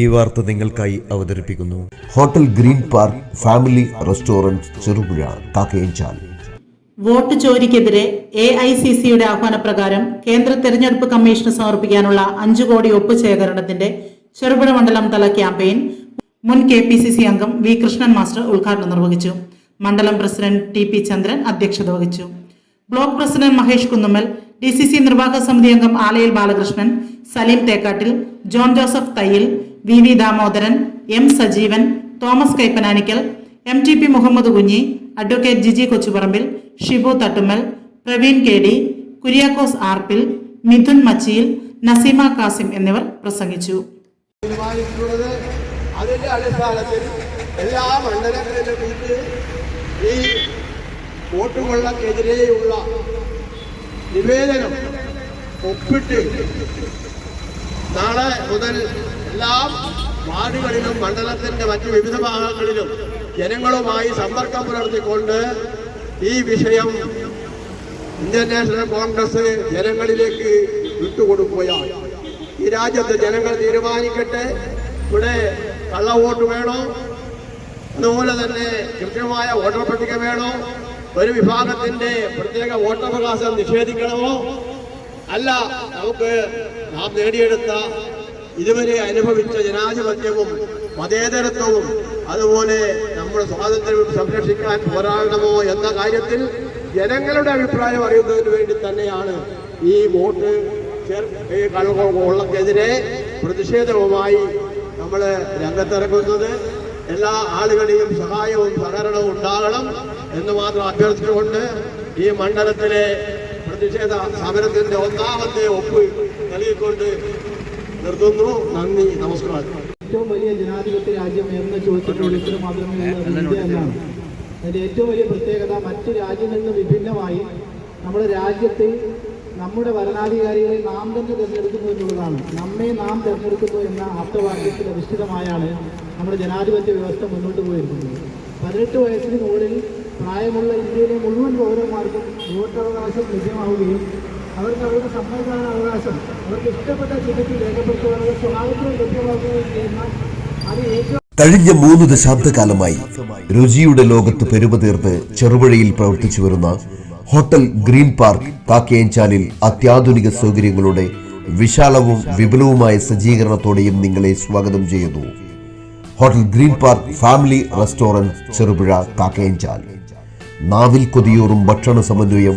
ഈ വാർത്ത നിങ്ങൾക്കായി അവതരിപ്പിക്കുന്നു. Hotel green park family restaurant Cherupuzha Kakkayanchal. Vote ചോരിക്കെതിരെ A I C സിയുടെ ആഹ്വാനപ്രകാരം കേന്ദ്ര തെരഞ്ഞെടുപ്പ് കമ്മീഷന് സമർപ്പിക്കാനുള്ള അഞ്ചു കോടി ഒപ്പ് ശേഖരണത്തിന്റെ ചെറുപുഴ മണ്ഡലം തല ക്യാമ്പയിൻ മുൻ കെ പി സി സി അംഗം വി കൃഷ്ണൻ മാസ്റ്റർ ഉദ്ഘാടനം നിർവഹിച്ചു. മണ്ഡലം പ്രസിഡന്റ് ടി പി ചന്ദ്രൻ അധ്യക്ഷത വഹിച്ചു. Block president Mahesh Kunnummal D C C നിർവാഹക സമിതി അംഗം Alayil Balakrishnan Saleem Thekkattil John Joseph Thayyil V V Damodaran M Sajeevan Thomas Kaippananickal M T P Muhammad Kunhi advocate Jiji Kochuparambil Shibu Thattummal Praveen K D Kuriakose Arppil Mithun Machiyil Naseema Kasim എന്നിവർ പ്രസംഗിച്ചു. അതിന്റെ അടിസ്ഥാനത്തിൽ എല്ലാ മണ്ഡലങ്ങളിലും ഇന്ന് ഈ വോട്ടുകൊള്ളക്കെതിരെയുള്ള നിവേദനം ഒപ്പിട്ട് നാളെ മുതൽ എല്ലാ വാർഡുകളിലും മണ്ഡലത്തിന്റെ മറ്റു വിവിധ ഭാഗങ്ങളിലും ജനങ്ങളുമായി സമ്പർക്കം പുലർത്തിക്കൊണ്ട് ഈ വിഷയം ഇന്ത്യൻ നാഷണൽ കോൺഗ്രസ് ജനങ്ങളിലേക്ക് വിട്ടുകൊടുക്കുകയാണ്. ഈ രാജ്യത്ത് ജനങ്ങൾ തീരുമാനിക്കട്ടെ. ഇവിടെ കള്ളവോട്ട് വേണോ? അതുപോലെ തന്നെ കൃത്യമായ വോട്ടർ പട്ടിക വേണോ? ഒരു വിഭാഗത്തിന്റെ പ്രത്യേക വോട്ടവകാശം നിഷേധിക്കണമോ? അല്ല നമുക്ക് നാം നേടിയെടുത്ത ഇതുവരെ അനുഭവിച്ച ജനാധിപത്യവും മതേതരത്വവും അതുപോലെ നമ്മുടെ സ്വാതന്ത്ര്യം സംരക്ഷിക്കാൻ പോരാടണമോ എന്ന കാര്യത്തിൽ ജനങ്ങളുടെ അഭിപ്രായം അറിയുന്നതിന് വേണ്ടി തന്നെയാണ് ഈ വോട്ട് കള്ളക്കെതിരെ പ്രതിഷേധവുമായി നമ്മൾ രംഗത്തിറങ്ങുന്നത്. എല്ലാ ആളുകളുടെയും സഹായവും സഹകരണവും ഉണ്ടാകണം എന്ന് മാത്രം അഭ്യർത്ഥിച്ചുകൊണ്ട് ഈ മണ്ഡലത്തിലെ പ്രതിഷേധ സമരത്തിന്റെ ഒന്നാമത്തെ ഒപ്പ് നൽകിക്കൊണ്ട് നിർത്തുന്നു. നന്ദി നമസ്കാരം. ഏറ്റവും വലിയ ജനാധിപത്യ രാജ്യം എന്ന ചോദിച്ചിട്ടുള്ള ഉത്തരം മാത്രമേ ഇന്ത്യ എന്നാണ്. അതിന്റെ ഏറ്റവും വലിയ പ്രത്യേകത മറ്റു രാജ്യങ്ങളിൽ നിന്ന് വിഭിന്നമായി നമ്മുടെ രാജ്യത്തിൽ നമ്മുടെ ഭരണാധികാരികളെ നാം തന്നെ തിരഞ്ഞെടുക്കുന്നു എന്നുള്ളതാണ്. നമ്മെ നാം തിരഞ്ഞെടുക്കുന്നു എന്ന ആപ്തവാക്യത്തിൽ അധിഷ്ഠിതമായാണ് നമ്മുടെ ജനാധിപത്യ വ്യവസ്ഥ മുന്നോട്ട് പോയിരിക്കുന്നത്. പതിനെട്ട് വയസ്സിന് മുകളിൽ പ്രായമുള്ള ഇന്ത്യയിലെ മുഴുവൻ പൗരന്മാർക്കും വോട്ടവകാശം ലഭ്യമാവുകയും അവർക്ക് അവരുടെ സമ്മതിദാന അവകാശം. അവർക്ക് ഇഷ്ടപ്പെട്ട ചിഹ്നത്തിൽ രേഖപ്പെടുത്തുവാനുള്ള സ്വാതന്ത്ര്യം ലഭ്യമാക്കുകയും ചെയ്യുന്ന അത് ഏറ്റവും കഴിഞ്ഞ മൂന്ന് ദശാബ്ദകാലമായി രുചിയുടെ ലോകത്ത് പെരുമതീർത്ത് ചെറുപുഴയിൽ പ്രവർത്തിച്ചു വരുന്ന ഹോട്ടൽ ഗ്രീൻ പാർക്ക് കാക്കയഞ്ചാലിൽ അത്യാധുനിക സൗകര്യങ്ങളുടെ വിശാലവും വിപുലവുമായ സജ്ജീകരണത്തോടെയും നിങ്ങളെ സ്വാഗതം ചെയ്യുന്നു. Hotel green park family restaurant Cherupuzha Kakkayanchal നാവിൽ കൊതിയൂറും ഭക്ഷണ സമന്വയം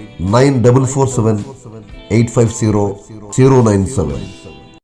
nine double four seven eight five zero zero nine seven